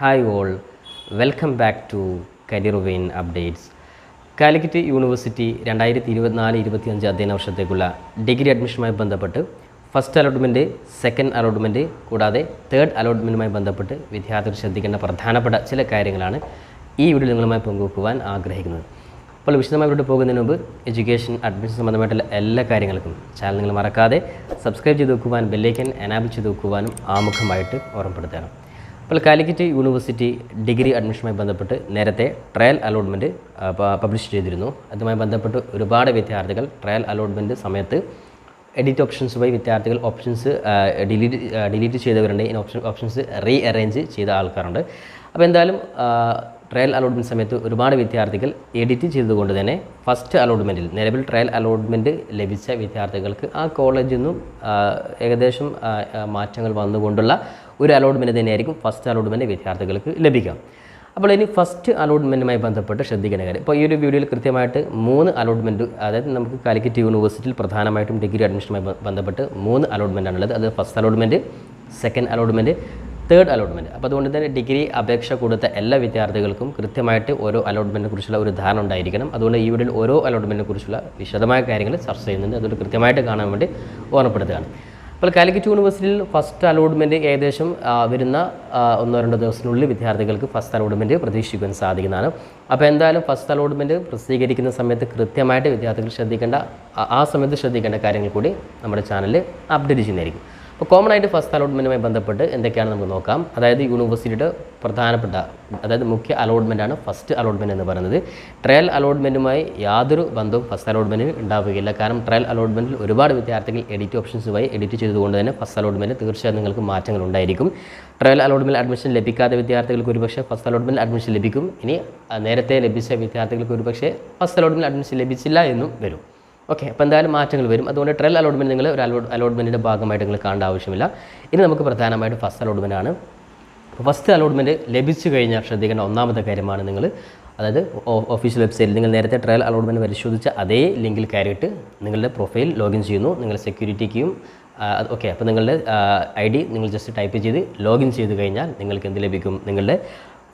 Hi all welcome back to career vein updates Calicut university രണ്ടായിരത്തി ഇരുപത്തിനാല് ഇരുപത്തിയഞ്ച് അധ്യയന വർഷത്തേക്കുള്ള ഡിഗ്രി അഡ്മിഷനുമായി ബന്ധപ്പെട്ട് ഫസ്റ്റ് അലോട്ട്മെന്റ് സെക്കൻഡ് അലോട്ട്മെന്റ് കൂടാതെ തേർഡ് അലോട്ട്മെന്റുമായി ബന്ധപ്പെട്ട് വിദ്യാർത്ഥികൾ ശ്രദ്ധിക്കേണ്ട പ്രധാനപ്പെട്ട ചില കാര്യങ്ങളാണ് ഈ വീഡിയോ നിങ്ങളുമായി പങ്കുവെക്കുവാൻ ആഗ്രഹിക്കുന്നത്. അപ്പോൾ വിശദമായി ഇവിടെ പോകുന്നതിന് മുമ്പ് എഡ്യൂക്കേഷൻ അഡ്മിഷൻ സംബന്ധമായിട്ടുള്ള എല്ലാ കാര്യങ്ങൾക്കും ചാനൽ നിങ്ങൾ മറക്കാതെ സബ്സ്ക്രൈബ് ചെയ്ത് വെക്കുവാൻ ബെല്ലൈക്കൻ എനാബിൾ ചെയ്ത് വെക്കുവാനും ആമുഖമായിട്ട് ഓർമ്മപ്പെടുത്തണം. അപ്പോൾ കാലിക്കറ്റ് യൂണിവേഴ്സിറ്റി ഡിഗ്രി അഡ്മിഷനുമായി ബന്ധപ്പെട്ട് നേരത്തെ ട്രയൽ അലോട്ട്മെന്റ് പബ്ലിഷ് ചെയ്തിരുന്നു. അതുമായി ബന്ധപ്പെട്ട് ഒരുപാട് വിദ്യാർത്ഥികൾ ട്രയൽ അലോട്ട്മെന്റ് സമയത്ത് എഡിറ്റ് ഓപ്ഷൻസ് വഴി വിദ്യാർത്ഥികൾ ഓപ്ഷൻസ് ഡിലീറ്റ് ഡിലീറ്റ് ചെയ്തവരുണ്ട്. ഇനി ഓപ്ഷൻ ഓപ്ഷൻസ് റീ അറേഞ്ച് ചെയ്ത ആൾക്കാരുണ്ട്. അപ്പോൾ എന്തായാലും ട്രയൽ അലോട്ട്മെന്റ് സമയത്ത് ഒരുപാട് വിദ്യാർത്ഥികൾ എഡിറ്റ് ചെയ്തുകൊണ്ട് തന്നെ ഫസ്റ്റ് അലോട്ട്മെന്റിൽ നിലവിൽ ട്രയൽ അലോട്ട്മെന്റ് ലഭിച്ച വിദ്യാർത്ഥികൾക്ക് ആ കോളേജിൽ നിന്നും ഏകദേശം മാറ്റങ്ങൾ വന്നുകൊണ്ടുള്ള ഒരു അലോട്ട്മെന്റ് തന്നെയായിരിക്കും ഫസ്റ്റ് അലോട്ട്മെന്റ് വിദ്യാർത്ഥികൾക്ക് ലഭിക്കാം അപ്പോൾ ഇനി ഫസ്റ്റ് അലോട്ട്മെന്റുമായി ബന്ധപ്പെട്ട് ശ്രദ്ധിക്കേണ്ട കാര്യം. ഇപ്പോൾ ഈ ഒരു വീഡിയോയിൽ കൃത്യമായിട്ട് മൂന്ന് അലോട്ട്മെന്റ് അതായത് നമുക്ക് കാലിക്കറ്റ് യൂണിവേഴ്സിറ്റിയിൽ പ്രധാനമായിട്ടും ഡിഗ്രി അഡ്മിഷനുമായി ബന്ധപ്പെട്ട് മൂന്ന് അലോട്ട്മെന്റ് ആണുള്ളത്. അത് first allotment second allotment third allotment അപ്പോൾ അതുകൊണ്ട് തന്നെ ഡിഗ്രി അപേക്ഷ കൊടുത്ത എല്ലാ വിദ്യാർത്ഥികൾക്കും കൃത്യമായിട്ട് ഓരോ അലോട്ട്മെന്റിനെ കുറിച്ചുള്ള ഒരു ധാരണ ഉണ്ടായിരിക്കണം. അതുകൊണ്ട് ഈ വീഡിയോയിൽ ഓരോ അലോട്ട്മെന്റിനെ കുറിച്ചുള്ള വിശദമായ കാര്യങ്ങൾ ചർച്ച ചെയ്യുന്നുണ്ട്. അതുകൊണ്ട് കൃത്യമായിട്ട് കാണാൻ വേണ്ടി ഓർമ്മപ്പെടുത്തുകയാണ്. അപ്പോൾ കാലിക്കറ്റ് യൂണിവേഴ്സിറ്റിയിൽ ഫസ്റ്റ് അലോട്ട്മെന്റ് ഏകദേശം വരുന്ന ഒന്നോ രണ്ടോ ദിവസത്തിനുള്ളിൽ വിദ്യാർത്ഥികൾക്ക് ഫസ്റ്റ് അലോട്ട്മെന്റ് പ്രതീക്ഷിക്കാൻ സാധിക്കുന്നതാണ്. അപ്പോൾ എന്തായാലും ഫസ്റ്റ് അലോട്ട്മെന്റ് പ്രസിദ്ധീകരിക്കുന്ന സമയത്ത് കൃത്യമായിട്ട് വിദ്യാർത്ഥികൾ ശ്രദ്ധിക്കേണ്ട ആ സമയത്ത് ശ്രദ്ധിക്കേണ്ട കാര്യങ്ങൾ കൂടി നമ്മുടെ ചാനലിൽ അപ്ഡേറ്റ് ചെയ്യുന്നതായിരിക്കും. അപ്പോൾ കോമൺ ആയിട്ട് ഫസ്റ്റ് അലോട്ട്മെന്റുമായി ബന്ധപ്പെട്ട് എന്തൊക്കെയാണ് നമുക്ക് നോക്കാം. അതായത് യൂണിവേഴ്സിറ്റിയുടെ പ്രധാനപ്പെട്ട അതായത് മുഖ്യ അലോട്ട്മെന്റാണ് ഫസ്റ്റ് അലോട്ട്മെന്റ് എന്ന് പറയുന്നത്. ട്രയൽ അലോട്ട്മെന്റുമായി യാതൊരു ബന്ധവും ഫസ്റ്റ് അലോട്ട്മെന്റിൽ ഉണ്ടാവുകയില്ല. കാരണം ട്രയൽ അലോട്ട്മെന്റിൽ ഒരുപാട് വിദ്യാർത്ഥികൾ എഡിറ്റ് ഓപ്ഷൻസുമായി എഡിറ്റ് ചെയ്തുകൊണ്ട് തന്നെ ഫസ്റ്റ് അലോട്ട്മെന്റ് തീർച്ചയായും നിങ്ങൾക്ക് മാറ്റങ്ങൾ ഉണ്ടായിരിക്കും. ട്രയൽ അലോട്ട്മെന്റ് അഡ്മിഷൻ ലഭിക്കാത്ത വിദ്യാർത്ഥികൾക്ക് ഒരുപക്ഷെ ഫസ്റ്റ് അലോട്ട്മെന്റ് അഡ്മിഷൻ ലഭിക്കും. ഇനി നേരത്തെ ലഭിച്ച വിദ്യാർത്ഥികൾക്ക് ഒരുപക്ഷെ ഫസ്റ്റ് അലോട്ട്മെന്റ് അഡ്മിഷൻ ലഭിച്ചില്ല എന്നും വരും. ഓക്കെ അപ്പോൾ എന്തായാലും മാറ്റങ്ങൾ വരും. അതുകൊണ്ട് ട്രയൽ അലോട്ട്മെന്റ് നിങ്ങൾ ഒരു അലോ അലോട്ട്മെന്റിന്റെ ഭാഗമായിട്ട് നിങ്ങൾ കാണേണ്ട ആവശ്യമില്ല. ഇനി നമുക്ക് പ്രധാനമായിട്ട് ഫസ്റ്റ് അലോട്ട്മെന്റ് ആണ്. ഫസ്റ്റ് അലോട്ട്മെന്റ് ലഭിച്ചു കഴിഞ്ഞാൽ ശ്രദ്ധിക്കേണ്ട ഒന്നാമത്തെ കാര്യമാണ് നിങ്ങൾ അതായത് ഓഫീഷ്യൽ വെബ്സൈറ്റിൽ നിങ്ങൾ നേരത്തെ ട്രയൽ അലോട്ട്മെന്റ് പരിശോധിച്ച അതേ ലിങ്കിൽ കയറിയിട്ട് നിങ്ങളുടെ പ്രൊഫൈൽ ലോഗിൻ ചെയ്യുന്നു. നിങ്ങൾ സെക്യൂരിറ്റിക്കും ഓക്കെ അപ്പോൾ നിങ്ങളുടെ ഐ ഡി നിങ്ങൾ ജസ്റ്റ് ടൈപ്പ് ചെയ്ത് ലോഗിൻ ചെയ്ത് കഴിഞ്ഞാൽ നിങ്ങൾക്ക് എന്ത് ലഭിക്കും? നിങ്ങളുടെ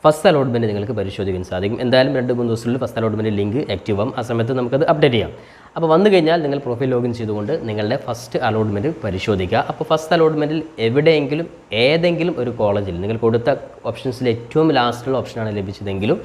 ഫസ്റ്റ് അലോട്ട്മെന്റ് നിങ്ങൾക്ക് പരിശോധിക്കാൻ സാധിക്കും. എന്തായാലും രണ്ട് മൂന്ന് ദിവസത്തിൽ ഫസ്റ്റ് അലോട്ട്മെന്റ് ലിങ്ക് ആക്റ്റീവ് ആവും. ആ സമയത്ത് നമുക്കത് അപ്ഡേറ്റ് ചെയ്യാം. അപ്പോൾ വന്നു കഴിഞ്ഞാൽ നിങ്ങൾ പ്രൊഫൈൽ ലോഗിൻ ചെയ്തുകൊണ്ട് നിങ്ങളുടെ ഫസ്റ്റ് അലോട്ട്മെന്റ് പരിശോധിക്കുക. അപ്പോൾ ഫസ്റ്റ് അലോട്ട്മെന്റിൽ എവിടെയെങ്കിലും ഏതെങ്കിലും ഒരു കോളേജിൽ നിങ്ങൾ കൊടുത്ത ഓപ്ഷൻസിൽ ഏറ്റവും ലാസ്റ്റുള്ള ഓപ്ഷനാണ് ലഭിച്ചതെങ്കിലും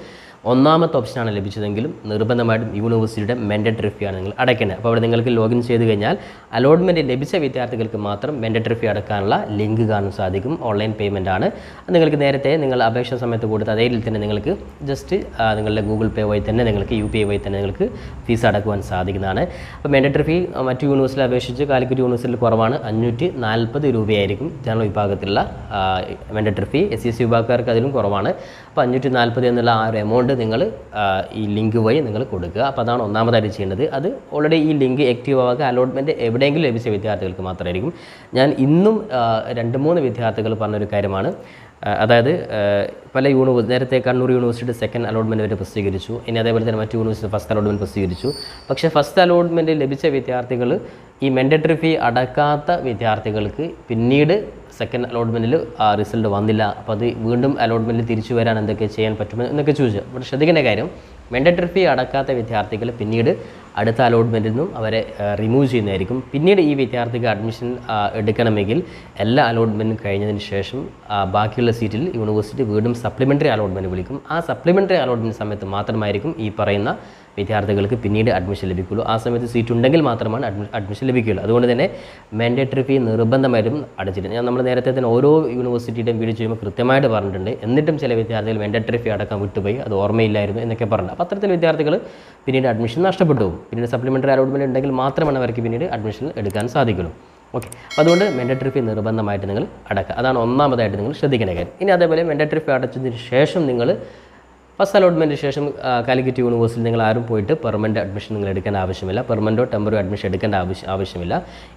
ഒന്നാമത്തെ ഓപ്ഷനാണ് ലഭിച്ചതെങ്കിലും നിർബന്ധമായിട്ടും യൂണിവേഴ്സിറ്റിയുടെ മെൻഡറ്ററി ഫീ ആണ് നിങ്ങൾ അടയ്ക്കേണ്ടത്. അപ്പോൾ അവിടെ നിങ്ങൾക്ക് ലോഗിൻ ചെയ്ത് കഴിഞ്ഞാൽ അലോട്ട്മെന്റ് ലഭിച്ച വിദ്യാർത്ഥികൾക്ക് മാത്രം മെൻഡറ്ററി ഫീ അടക്കാനുള്ള ലിങ്ക് കാണാൻ സാധിക്കും. ഓൺലൈൻ പേയ്മെന്റ് ആണ്. നിങ്ങൾക്ക് നേരത്തെ നിങ്ങൾ അപേക്ഷ സമയത്ത് കൊടുത്ത അതേ തന്നെ നിങ്ങൾക്ക് ജസ്റ്റ് നിങ്ങളുടെ ഗൂഗിൾ പേ വഴി തന്നെ നിങ്ങൾക്ക് യു പി ഐ വഴി തന്നെ നിങ്ങൾക്ക് ഫീസ് അടക്കുവാൻ സാധിക്കുന്നതാണ്. അപ്പോൾ മെൻഡറ്ററി ഫീ മറ്റു യൂണിവേഴ്സിറ്റിയിൽ അപേക്ഷിച്ച് കാലിക്കറ്റ് യൂണിവേഴ്സിറ്റിയിൽ കുറവാണ്. അഞ്ഞൂറ്റി നാൽപ്പത് രൂപയായിരിക്കും ജനറൽ വിഭാഗത്തിലുള്ള mandatory fee S C S വിഭാഗക്കാർക്ക് അതിലും കുറവാണ്. അപ്പോൾ അഞ്ഞൂറ്റി നാൽപ്പത് എന്നുള്ള ആ ഒരു എമൗണ്ട് നിങ്ങൾ ഈ ലിങ്ക് വഴി നിങ്ങൾ കൊടുക്കുക. അപ്പോൾ അതാണ് ഒന്നാമതായിട്ട് ചെയ്യേണ്ടത്. അത് ഓൾറെഡി ഈ ലിങ്ക് ആക്റ്റീവ് ആവുക അലോട്ട്മെന്റ് എവിടെയെങ്കിലും ലഭിച്ച വിദ്യാർത്ഥികൾക്ക് മാത്രമായിരിക്കും. ഞാൻ ഇന്നും രണ്ട് മൂന്ന് വിദ്യാർത്ഥികൾ പറഞ്ഞൊരു കാര്യമാണ്. അതായത് പല യൂണിവേഴ്സ് നേരത്തെ കണ്ണൂർ യൂണിവേഴ്സിറ്റി സെക്കൻഡ് അലോട്ട്മെന്റ് വരെ പ്രസിദ്ധീകരിച്ചു. ഇനി അതേപോലെ തന്നെ മറ്റു യൂണിവേഴ്സിറ്റി ഫസ്റ്റ് അലോട്ട്മെന്റ് പ്രസിദ്ധീകരിച്ചു. പക്ഷേ ഫസ്റ്റ് അലോട്ട്മെന്റ് ലഭിച്ച വിദ്യാർത്ഥികൾ ഈ മെൻഡറ്ററി ഫീ അടക്കാത്ത വിദ്യാർത്ഥികൾക്ക് പിന്നീട് സെക്കൻഡ് അലോട്ട്മെന്റിൽ ആ റിസൾട്ട് വന്നില്ല. അപ്പോൾ അത് വീണ്ടും അലോട്ട്മെന്റിൽ തിരിച്ചു വരാൻ എന്തൊക്കെ ചെയ്യാൻ പറ്റുമോ എന്നൊക്കെ ചോദിച്ചു. അപ്പോൾ ശ്രദ്ധിക്കേണ്ട കാര്യം മെൻഡറ്ററി ഫീ അടക്കാത്ത വിദ്യാർത്ഥികൾ പിന്നീട് അടുത്ത അലോട്ട്മെന്റിൽ നിന്നും അവരെ റിമൂവ് ചെയ്യുന്നതായിരിക്കും. പിന്നീട് ഈ വിദ്യാർത്ഥിക്ക് അഡ്മിഷൻ എടുക്കണമെങ്കിൽ എല്ലാ അലോട്ട്മെന്റും കഴിഞ്ഞതിന് ശേഷം ബാക്കിയുള്ള സീറ്റിൽ യൂണിവേഴ്സിറ്റി വീണ്ടും സപ്ലിമെന്ററി അലോട്ട്മെന്റ് വിളിക്കും. ആ സപ്ലിമെന്ററി അലോട്ട്മെന്റ് സമയത്ത് മാത്രമായിരിക്കും ഈ പറയുന്ന വിദ്യാർത്ഥികൾക്ക് പിന്നീട് അഡ്മിഷൻ ലഭിക്കുള്ളൂ. ആ സമയത്ത് സീറ്റ് ഉണ്ടെങ്കിൽ മാത്രമാണ് അഡ്മി അഡ്മിഷൻ ലഭിക്കുകയുള്ളൂ. അതുകൊണ്ട് തന്നെ മാൻഡേറ്ററി ഫീ നിർബന്ധമായിട്ടും അടച്ചിട്ടുണ്ട് ഞാൻ നമ്മൾ നേരത്തെ തന്നെ ഓരോ യൂണിവേഴ്സിറ്റിയുടെയും വീട് ചെയ്യുമ്പോൾ കൃത്യമായിട്ട് പറഞ്ഞിട്ടുണ്ട്. എന്നിട്ടും ചില വിദ്യാർത്ഥികൾ മാൻഡേറ്ററി ഫീ അടക്കാൻ വിട്ടുപോയി. അത് ഓർമ്മയില്ലായിരുന്നു എന്നൊക്കെ പറഞ്ഞു. അപ്പോൾ അത്തരത്തിൽ വിദ്യാർത്ഥികൾ പിന്നീട് അഡ്മിഷൻ നഷ്ടപ്പെട്ടു പോകും. പിന്നീട് സപ്ലിമെന്ററി അലോട്ട്മെന്റ് ഉണ്ടെങ്കിൽ മാത്രമാണ് അവർക്ക് പിന്നീട് അഡ്മിഷൻ എടുക്കാൻ സാധിക്കുള്ളൂ. ഓക്കെ അതുകൊണ്ട് മെൻഡറ്ററി ഫീ നിർബന്ധമായിട്ട് നിങ്ങൾ അടക്കുക. അതാണ് ഒന്നാമതായിട്ട് നിങ്ങൾ ശ്രദ്ധിക്കേണ്ട കാര്യം. ഇനി അതേപോലെ മെൻഡറ്ററി ഫീ അടച്ചതിന് ശേഷം നിങ്ങൾ ഫസ്റ്റ് അലോട്ട്മെന്റ് ശേഷം കാലിക്കറ്റ് യൂണിവേഴ്സിറ്റിയിൽ നിങ്ങൾ ആരും പോയിട്ട് പെർമനന്റ് അഡ്മിഷൻ നിങ്ങൾ എടുക്കേണ്ട ആവശ്യമില്ല. പെർമനന്റോ ടെമ്പററി അഡ്മിഷൻ എടുക്കേണ്ട ആവശ്യം ആവശ്യമില്ല.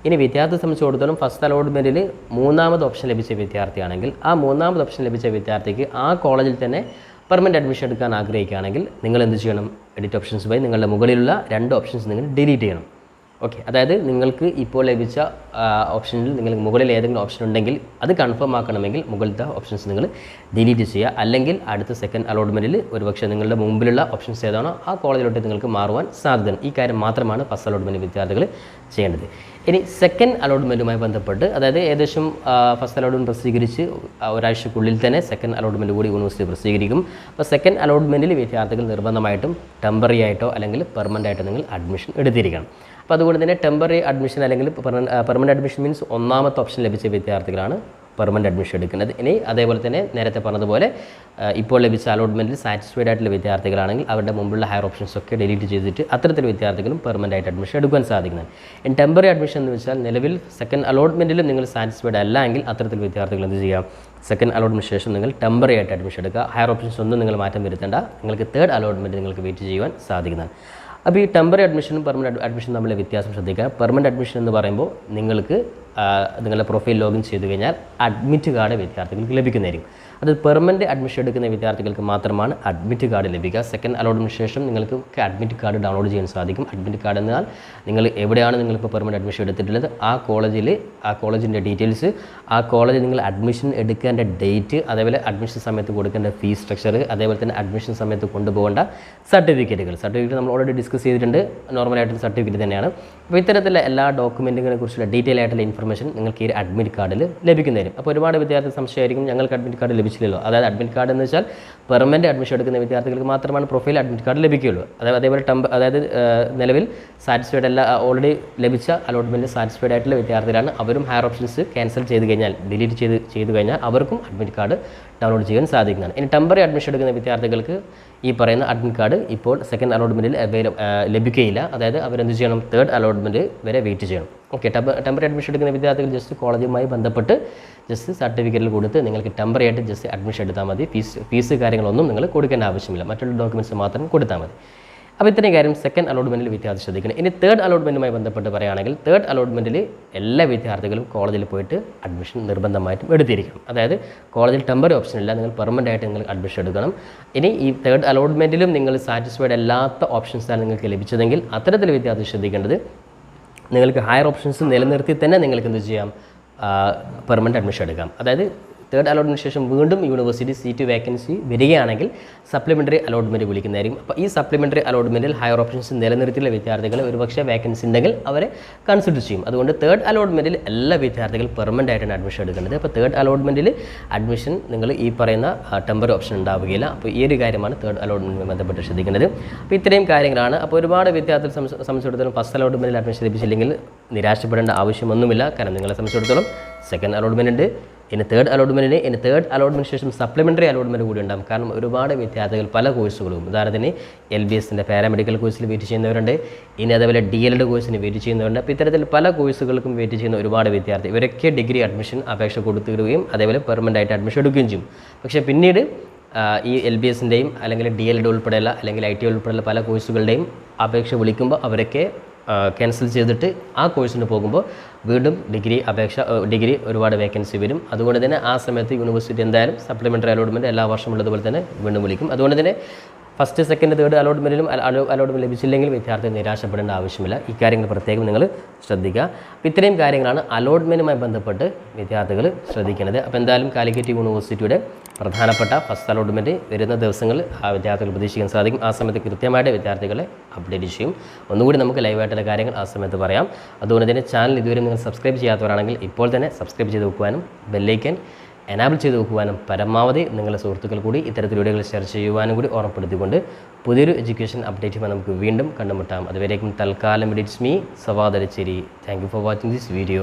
ഇനി വിദ്യാർത്ഥി സംബന്ധിച്ചിടത്തോളം ഫസ്റ്റ് അലോട്ട്മെന്റിൽ മൂന്നാമത് ഓപ്ഷൻ ലഭിച്ച വിദ്യാർത്ഥിയാണെങ്കിൽ ആ മൂന്നാമത് ഓപ്ഷൻ ലഭിച്ച വിദ്യാർത്ഥിക്ക് ആ കോളേജിൽ തന്നെ പെർമനന്റ് അഡ്മിഷൻ എടുക്കാൻ ആഗ്രഹിക്കുകയാണെങ്കിൽ നിങ്ങൾ എന്ത് ചെയ്യണം? എഡിറ്റ് ഓപ്ഷൻസ് വഴി നിങ്ങളുടെ മുകളിലുള്ള രണ്ട് ഓപ്ഷൻസ് നിങ്ങൾ ഡിലീറ്റ് ചെയ്യണം. ഓക്കെ അതായത് നിങ്ങൾക്ക് ഇപ്പോൾ ലഭിച്ച ഓപ്ഷനിൽ നിങ്ങൾക്ക് മുകളിൽ ഏതെങ്കിലും ഓപ്ഷൻ ഉണ്ടെങ്കിൽ അത് കൺഫേം ആക്കണമെങ്കിൽ മുകളിലത്തെ ഓപ്ഷൻസ് നിങ്ങൾ ഡിലീറ്റ് ചെയ്യുക. അല്ലെങ്കിൽ അടുത്ത സെക്കൻഡ് അലോട്ട്മെന്റിൽ ഒരുപക്ഷെ നിങ്ങളുടെ മുമ്പിലുള്ള ഓപ്ഷൻസ് ഏതാണോ ആ കോളേജിലോട്ട് നിങ്ങൾക്ക് മാറുവാൻ സാധ്യതയുണ്ട്. ഈ കാര്യം മാത്രമാണ് ഫസ്റ്റ് അലോട്ട്മെന്റ് വിദ്യാർത്ഥികൾ ചെയ്യേണ്ടത്. ഇനി സെക്കൻഡ് അലോട്ട്മെന്റുമായി ബന്ധപ്പെട്ട് അതായത് ഏകദേശം ഫസ്റ്റ് അലോട്ട്മെന്റ് പ്രസിദ്ധീകരിച്ച് ഒരാഴ്ചക്കുള്ളിൽ തന്നെ സെക്കൻഡ് അലോട്ട്മെന്റ് കൂടി യൂണിവേഴ്സിറ്റി പ്രസിദ്ധീകരിക്കും. അപ്പോൾ സെക്കൻഡ് അലോട്ട്മെന്റിൽ വിദ്യാർത്ഥികൾ നിർബന്ധമായിട്ടും ടെമ്പറി ആയിട്ടോ അല്ലെങ്കിൽ പെർമനന്റ് ആയിട്ടോ നിങ്ങൾ അഡ്മിഷൻ എടുത്തിരിക്കണം. അപ്പോൾ അതുകൊണ്ട് തന്നെ ടെമ്പററി അഡ്മിഷൻ അല്ലെങ്കിൽ പെർമനന്റ് അഡ്മിഷൻ മീൻസ് ഒന്നാമത്തെ ഓപ്ഷൻ ലഭിച്ച വിദ്യാർത്ഥികളാണ് പെർമനന്റ് അഡ്മിഷൻ എടുക്കുന്നത്. ഇനി അതേപോലെ തന്നെ നേരത്തെ പറഞ്ഞതുപോലെ ഇപ്പോൾ ലഭിച്ച അലോട്ട്മെന്റിൽ സാറ്റിസ്ഫൈഡ് ആയിട്ടുള്ള വിദ്യാർത്ഥികളാണെങ്കിൽ അവരുടെ മുമ്പുള്ള ഹയർ ഓപ്ഷൻസ് ഒക്കെ ഡിലീറ്റ് ചെയ്തിട്ട് അത്തരത്തിൽ വിദ്യാർത്ഥികളും പെർമനന്റ് ആയിട്ട് അഡ്മിഷൻ എടുക്കാൻ സാധിക്കുന്നത്. ഇൻ ടെമ്പററി അഡ്മിഷൻ എന്ന് വെച്ചാൽ നിലവിൽ സെക്കൻഡ് അലോട്ട്മെന്റിലും നിങ്ങൾ സാറ്റിസ്ഫൈഡ് അല്ല എങ്കിൽ അത്തരത്തിൽ വിദ്യാർത്ഥികൾ എന്ത് ചെയ്യാം? സെക്കൻഡ് അലോട്ട്മെന്റ് ശേഷം നിങ്ങൾ ടെമ്പററി ആയിട്ട് അഡ്മിഷൻ എടുക്കുക. ഹയർ ഓപ്ഷൻസ് ഒന്നും നിങ്ങൾ മാറ്റം വരുത്തേണ്ട. നിങ്ങൾക്ക് തേർഡ് അലോട്ട്മെന്റ് നിങ്ങൾക്ക് വെയിറ്റ് ചെയ്യുവാൻ സാധിക്കുന്നതാണ് അപ്പോൾ ഈ ടെമ്പററി അഡ്മിഷനും പെർമനന്റ് അഡ്മിഷനും തമ്മിലെ വ്യത്യാസം ശ്രദ്ധിക്കുക. പെർമനന്റ് അഡ്മിഷൻ എന്ന് പറയുമ്പോൾ നിങ്ങൾക്ക് നിങ്ങളുടെ പ്രൊഫൈൽ ലോഗിൻ ചെയ്ത് കഴിഞ്ഞാൽ അഡ്മിറ്റ് കാർഡ് വിദ്യാർത്ഥികൾക്ക് ലഭിക്കുന്നതായിരിക്കും. അത് പെർമനന്റ് അഡ്മിഷൻ എടുക്കുന്ന വിദ്യാർത്ഥികൾക്ക് മാത്രമാണ് അഡ്മിറ്റ് കാർഡ് ലഭിക്കുക. സെക്കൻഡ് അലോട്ട്മെന്റ് ശേഷം നിങ്ങൾക്ക് അഡ്മിറ്റ് കാർഡ് ഡൗൺലോഡ് ചെയ്യാൻ സാധിക്കും. അഡ്മിറ്റ് കാർഡ് എന്നാൽ നിങ്ങൾ എവിടെയാണ് നിങ്ങളിപ്പോൾ പെർമനന്റ് അഡ്മിഷൻ എടുത്തിട്ടുള്ളത്? ആ കോളേജിൽ ആ കോളേജിന്റെ ഡീറ്റെയിൽസ് ആ കോളേജിൽ നിങ്ങൾ അഡ്മിഷൻ എടുക്കേണ്ട ഡേറ്റ് അതേപോലെ അഡ്മിഷൻ സമയത്ത് കൊടുക്കേണ്ട ഫീസ് സ്ട്രക്ചർ അതേപോലെ തന്നെ അഡ്മിഷൻ സമയത്ത് കൊണ്ടുപോകേണ്ട സർട്ടിഫിക്കറ്റുകൾ സർട്ടിഫിക്കറ്റ് നമ്മൾ ഓൾറെഡി ഡിസ്കസ് ചെയ്തിട്ടുണ്ട്. നോർമലായിട്ടുള്ള സർട്ടിഫിക്കറ്റ് തന്നെയാണ്. അപ്പോൾ ഇത്തരത്തിലുള്ള എല്ലാ ഡോക്യുമെന്റുകളെ കുറിച്ചുള്ള ഡീറ്റെയിൽ ആയിട്ടുള്ള ഇൻഫർമേഷൻ നിങ്ങൾക്ക് ഈ അഡ്മിറ്റ് കാർഡിൽ ലഭിക്കുന്നതായിരിക്കും. അപ്പോൾ ഒരുപാട് വിദ്യാർത്ഥി സംശയമായിരിക്കും ഞങ്ങൾക്ക് അഡ്മിറ്റ് കാർഡ് ലഭിച്ചില്ലല്ലോ അതായത് അഡ്മിറ്റ് കാർഡ് എന്ന് വെച്ചാൽ പെർമനന്റ് അഡ്മിഷൻ എടുക്കുന്ന വിദ്യാർത്ഥികൾക്ക് മാത്രമാണ് പ്രൊഫൈൽ അഡ്മിറ്റ് കാർഡ് ലഭിക്കുകയുള്ളൂ. അതായത് അതേപോലെ ടെമ്പ അതായത് നിലവിൽ സാറ്റിസ്ഫൈഡ് അല്ല ഓൾറെഡി ലഭിച്ച അലോട്ട്മെന്റ് സാറ്റിസ്ഫൈഡ് ആയിട്ടുള്ള വിദ്യാർത്ഥികളാണ് അവരും ഹയർ ഓപ്ഷൻസ് ക്യാൻസൽ ചെയ്ത് കഴിഞ്ഞാൽ ഡിലീറ്റ് ചെയ്ത് ചെയ്ത് കഴിഞ്ഞാൽ അവർക്കും അഡ്മിറ്റ് കാർഡ് ഡൗൺലോഡ് ചെയ്യാൻ സാധിക്കുന്നതാണ്. ഇനി ടെമ്പററി അഡ്മിഷൻ എടുക്കുന്ന വിദ്യാർത്ഥികൾക്ക് ഈ പറയുന്ന അഡ്മിറ്റ് കാർഡ് ഇപ്പോൾ സെക്കൻഡ് അലോട്ട്മെന്റിൽ അവൈലബിൾ ലഭിക്കുകയില്ല. അതായത് അവരെന്ത് ചെയ്യണം? തേർഡ് അലോട്ട്മെന്റ് വരെ വെയിറ്റ് ചെയ്യണം. ഓക്കെ ടെമ്പററി അഡ്മിഷൻ എടുക്കുന്ന വിദ്യാർത്ഥികൾ ജസ്റ്റ് കോളേജുമായി ബന്ധപ്പെട്ട് ജസ്റ്റ് സർട്ടിഫിക്കറ്റിൽ കൊടുത്ത് നിങ്ങൾക്ക് ടെമ്പററി ആയിട്ട് ജസ്റ്റ് അഡ്മിഷൻ എടുത്താൽ മതി. ഫീസ് ഫീസ് കാര്യങ്ങളൊന്നും നിങ്ങൾ കൊടുക്കേണ്ട ആവശ്യമില്ല. മറ്റുള്ള ഡോക്യുമെന്റ്സ് മാത്രം കൊടുത്താൽ മതി. അപ്പോൾ ഇത്രയും കാര്യം സെക്കൻഡ് അലോട്ട്മെന്റിൽ വിദ്യാർത്ഥി ശ്രദ്ധിക്കണം. ഇനി തേർഡ് അലോട്ട്മെന്റുമായി ബന്ധപ്പെട്ട് പറയുകയാണെങ്കിൽ തേർഡ് അലോട്ട്മെന്റിൽ എല്ലാ വിദ്യാർത്ഥികളും കോളേജിൽ പോയിട്ട് അഡ്മിഷൻ നിർബന്ധമായിട്ടും എടുത്തിരിക്കണം. അതായത് കോളേജിൽ ടെമ്പററി ഓപ്ഷൻ ഇല്ല നിങ്ങൾ പെർമനന്റ് ആയിട്ട് നിങ്ങൾ അഡ്മിഷൻ എടുക്കണം. ഇനി ഈ തേർഡ് അലോട്ട്മെന്റിലും നിങ്ങൾ സാറ്റിസ്ഫൈഡ് അല്ലാത്ത ഓപ്ഷൻസാണ് നിങ്ങൾക്ക് ലഭിച്ചതെങ്കിൽ അത്തരത്തിൽ വിദ്യാർത്ഥി ശ്രദ്ധിക്കേണ്ടത് നിങ്ങൾക്ക് ഹയർ ഓപ്ഷൻസ് നിലനിർത്തി തന്നെ നിങ്ങൾക്ക് എന്ത് ചെയ്യാം? പെർമനന്റ് അഡ്മിഷൻ എടുക്കാം. അതായത് തേർഡ് അലോട്ട്മെന്റ് ശേഷം വീണ്ടും യൂണിവേഴ്സിറ്റി സീറ്റ് വേക്കൻസി വരികയാണെങ്കിൽ സപ്ലിമെന്ററി അലോട്ട്മെന്റ് വിളിക്കുന്നതായിരിക്കും. അപ്പോൾ ഈ സപ്ലിമെന്ററി അലോട്ട്മെന്റിൽ ഹയർ ഓപ്ഷൻസ് നിലനിർത്തിയുള്ള വിദ്യാർത്ഥികൾ ഒരുപക്ഷെ വേക്കൻസി ഉണ്ടെങ്കിൽ അവരെ കൺസിഡർ ചെയ്യും. അതുകൊണ്ട് തേർഡ് അലോട്ട്മെന്റിൽ എല്ലാ വിദ്യാർത്ഥികളും പെർമനന്റ് ആയിട്ടാണ് അഡ്മിഷൻ എടുക്കേണ്ടത്. അപ്പോൾ തേർഡ് അലോട്ട്മെന്റിൽ അഡ്മിഷൻ നിങ്ങൾ ഈ പറയുന്ന ടെമ്പർ ഓപ്ഷൻ ഉണ്ടാവുകയില്ല. അപ്പോൾ ഈ ഒരു കാര്യമാണ് തേർഡ് അലോട്ട്മെന്റുമായി ബന്ധപ്പെട്ട് ശ്രദ്ധിക്കേണ്ടത്. അപ്പോൾ ഇത്രയും കാര്യങ്ങളാണ്. അപ്പോൾ ഒരുപാട് വിദ്യാർത്ഥികൾ സംബ- സംബന്ധിച്ചിടത്തോളം ഫസ്റ്റ് അലോട്ട്മെന്റിൽ അഡ്മിഷൻ ലഭിച്ചില്ലെങ്കിൽ നിരാശപ്പെടേണ്ട ആവശ്യമൊന്നുമില്ല. കാരണം നിങ്ങളെ സംബന്ധിച്ചിടത്തോളം സെക്കൻഡ് അലോട്ട്മെന്റ് ഉണ്ട്. ഇനി തേർഡ് അലോട്ട്മെന്റിന് ഇനി തേർഡ് അലോട്ട്മെന്റ് ശേഷം സപ്ലിമെന്ററി അലോട്ട്മെന്റ് കൂടി ഉണ്ടാകും. കാരണം ഒരുപാട് വിദ്യാർത്ഥികൾ പല കോഴ്സുകളും ഉദാഹരണത്തിന് എൽ ബി എസിന്റെ പാരാമെഡിക്കൽ കോഴ്സിൽ വെയിറ്റ് ചെയ്യുന്നവരുണ്ട്. ഇനി അതേപോലെ ഡി എൽ എഡ് കോഴ്സിന് വെയിറ്റ് ചെയ്യുന്നവരുണ്ട്. അപ്പോൾ ഇത്തരത്തിൽ പല കോഴ്സുകൾക്കും വെയിറ്റ് ചെയ്യുന്ന ഒരുപാട് വിദ്യാർത്ഥി ഇവരൊക്കെ ഡിഗ്രി അഡ്മിഷൻ അപേക്ഷ കൊടുത്തിടുകയും അതേപോലെ പെർമനന്റ് ആയിട്ട് അഡ്മിഷൻ എടുക്കുകയും ചെയ്യും. പക്ഷേ പിന്നീട് ഈ എൽ ബി എസിന്റെയും അല്ലെങ്കിൽ ഡി എൽ എഡ് ഉൾപ്പെടെയുള്ള അല്ലെങ്കിൽ ഐ ടി ഉൾപ്പെടെയുള്ള പല കോഴ്സുകളുടെയും അപേക്ഷ വിളിക്കുമ്പോൾ അവരൊക്കെ ക്യാൻസൽ ചെയ്തിട്ട് ആ കോഴ്സിന് പോകുമ്പോൾ വീണ്ടും ഡിഗ്രി അപേക്ഷ ഡിഗ്രി ഒരുപാട് വേക്കൻസി വരും. അതുകൊണ്ട് തന്നെ ആ സമയത്ത് യൂണിവേഴ്സിറ്റി എന്തായാലും സപ്ലിമെന്ററി അലോട്ട്മെന്റ് എല്ലാ വർഷം ഉള്ളതുപോലെ തന്നെ വീണ്ടും വിളിക്കും. അതുകൊണ്ട് തന്നെ ഫസ്റ്റ് സെക്കൻഡ് തേർഡ് അലോട്ട്മെന്റിലും അലോട്ട്മെന്റ് ലഭിച്ചില്ലെങ്കിൽ വിദ്യാർത്ഥി നിരാശപ്പെടേണ്ട ആവശ്യമില്ല. ഇക്കാര്യങ്ങൾ കാര്യങ്ങൾ പ്രത്യേകം നിങ്ങൾ ശ്രദ്ധിക്കുക. അപ്പോൾ ഇത്രയും കാര്യങ്ങളാണ് അലോട്ട്മെന്റുമായി ബന്ധപ്പെട്ട് വിദ്യാർത്ഥികൾ ശ്രദ്ധിക്കേണ്ടത് അപ്പോൾ എന്തായാലും കാലിക്കറ്റ് യൂണിവേഴ്സിറ്റിയുടെ പ്രധാനപ്പെട്ട ഫസ്റ്റ് അലോട്ട്മെന്റ് വരുന്ന ദിവസങ്ങളിൽ ആ വിദ്യാർത്ഥികൾ പ്രതീക്ഷിക്കാൻ സാധിക്കും. ആ സമയത്ത് കൃത്യമായിട്ട് വിദ്യാർത്ഥികളെ അപ്ഡേറ്റ് ചെയ്യും. ഒന്നുകൂടി നമുക്ക് ലൈവായിട്ടുള്ള കാര്യങ്ങൾ ആ സമയത്ത് പറയാം. അതുകൊണ്ട് തന്നെ ചാനൽ ഇതുവരെ നിങ്ങൾ സബ്സ്ക്രൈബ് ചെയ്യാത്തവരാണെങ്കിൽ ഇപ്പോൾ തന്നെ സബ്സ്ക്രൈബ് ചെയ്ത് വെക്കുവാനും ബെല്ലൈക്കൻ എനാബിൾ ചെയ്ത് വെക്കുവാനും പരമാവധി നിങ്ങളുടെ സുഹൃത്തുക്കൾ കൂടി ഇത്തരത്തിൽ വീഡിയോകൾ ഷെയർ ചെയ്യുവാനും കൂടി ഓർമ്മപ്പെടുത്തിക്കൊണ്ട് പുതിയൊരു എഡ്യൂക്കേഷൻ അപ്ഡേറ്റുമായി നമുക്ക് വീണ്ടും കണ്ടുമുട്ടാം. അതുവരേക്കും തൽക്കാലം it's me സവാദരച്ചേരി. Thank for watching this video